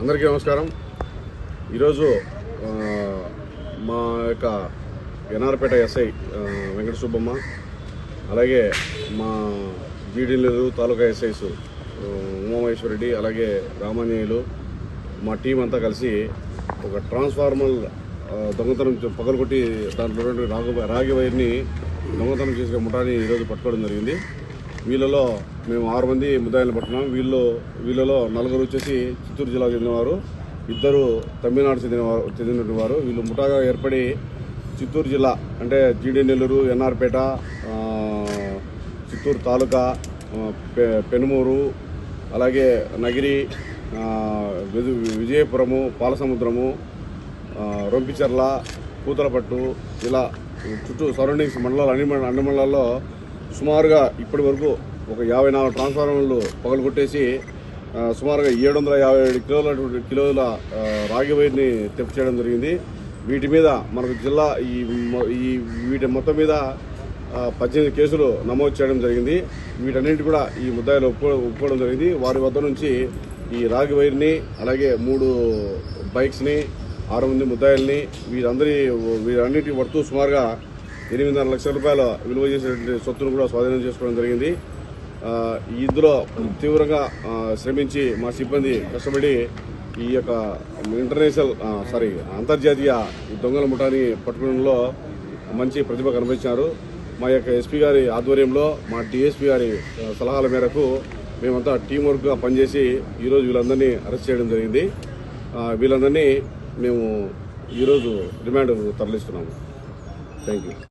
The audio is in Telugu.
అందరికీ నమస్కారం. ఈరోజు మా యొక్క ఎన్ఆర్పేట ఎస్ఐ వెంకట సుబ్బమ్మ అలాగే మా జీడీలు తాలూకా ఎస్ఐస్ ఉమామహేశ్వరరెడ్డి అలాగే రామాంజనేయులు మా టీం అంతా కలిసి ఒక ట్రాన్స్ఫార్మర్ దొంగతనం పగలుకొట్టి పగలగొట్టి దాంట్లో రాగి రాగి వైర్ని దొంగతనం చేసిన ముఠాని ఈరోజు పట్టుకోవడం జరిగింది. వీళ్ళలో మేము ఆరు మంది ముద్దాయిలు పట్టినాం వీళ్ళు వీళ్ళలో నలుగురు వచ్చేసి చిత్తూరు జిల్లాకు చెందినవారు. ఇద్దరు తమిళనాడు చెందినవారు చెందినటువంటి వారు వీళ్ళు ముఠాగా ఏర్పడి చిత్తూరు జిల్లా అంటే జీడి నెల్లూరు ఎన్ఆర్పేట చిత్తూరు తాలూకా పె- పెనుమూరు అలాగే నగిరి విజయపురము పాలసముద్రము రొంపిచెర్ల కూతలపట్టు ఇలా చుట్టూ సరౌండింగ్స్ మండలాలు అన్ని అన్ని మండలాల్లో సుమారుగా ఇప్పటి వరకు ఒక యాభై నాలుగు ట్రాన్స్ఫార్మర్లు పగలు కొట్టేసి సుమారుగా ఏడు వందల యాభై ఏడు కిలోల కిలోల రాగి వైర్ని తెప్పు చేయడం జరిగింది. వీటి మీద మనకు జిల్లా ఈ ఈ వీటి మొత్తం మీద పద్దెనిమిది కేసులు నమోదు చేయడం జరిగింది. వీటన్నింటి కూడా ఈ ముద్దాయిలు ఒప్పుకో ఒప్పుకోవడం జరిగింది. వారి వద్ద నుంచి ఈ రాగి వైర్ని అలాగే మూడు బైక్స్ని ఆరు మంది ముద్దాయిల్ని వీరందరి వీరన్నిటి పడుతూ సుమారుగా ఎనిమిదిన్నర లక్షల రూపాయల విలువ చేసినటువంటి సొత్తును కూడా స్వాధీనం చేసుకోవడం జరిగింది. ఇందులో తీవ్రంగా శ్రమించి మా సిబ్బంది కష్టపడి ఈ యొక్క ఇంటర్నేషనల్ సారీ అంతర్జాతీయ దొంగల ముఠాని పట్టుకోవడంలో మంచి ప్రతిభ కనిపించారు మా యొక్క ఎస్పీ గారి ఆధ్వర్యంలో మా డిఎస్పీ గారి సలహాల మేరకు మేమంతా టీం వర్క్గా పనిచేసి ఈరోజు వీళ్ళందరినీ అరెస్ట్ చేయడం జరిగింది. వీళ్ళందరినీ మేము ఈరోజు రిమాండ్ తరలిస్తున్నాము. Thank you